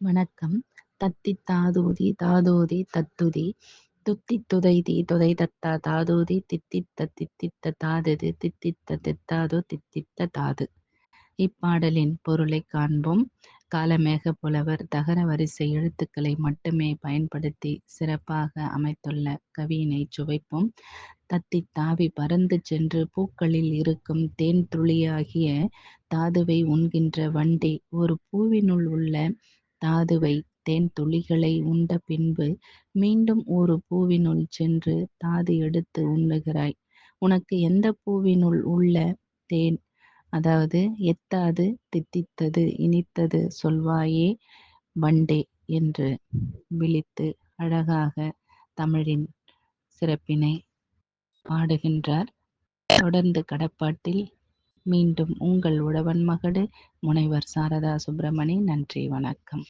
வணக்கம். தத்தி தாதூதி தாதோதி தத்துதி. துத்தி துதைதி தத்தா தாதூதி. தித்தித்த தித்தித்த தாதுது. தித்தித்த தித்தாது தித்தித்த தாது. இப்பாடலின் பொருளை காண்போம். காலமேக புலவர் தகர வரிசை எழுத்துக்களை மட்டுமே பயன்படுத்தி சிறப்பாக அமைத்துள்ள கவியினை சுவைப்போம். தத்தி தாவி பறந்து சென்று பூக்களில் இருக்கும் தேன் துளியாகிய தாதுவை உண்கின்ற வண்டி ஒரு பூவினுள் உள்ள தாதுவை தேன் துளிகளை உண்ட பின்பு மீண்டும் ஒரு பூவினுள் சென்று தாது எடுத்து உண்ணுகிறாய். உனக்கு எந்த பூவினுள் உள்ள தேன் அதாவது எத்தாது தித்தித்தது இனித்தது சொல்வாயே வண்டே என்று விழித்து அழகாக தமிழின் சிறப்பினை பாடுகின்றார். தொடர்ந்து கடப்பாட்டில் மீண்டும் உங்கள் உழவன் மகடு முனைவர் சாரதா சுப்பிரமணி. நன்றி வணக்கம்.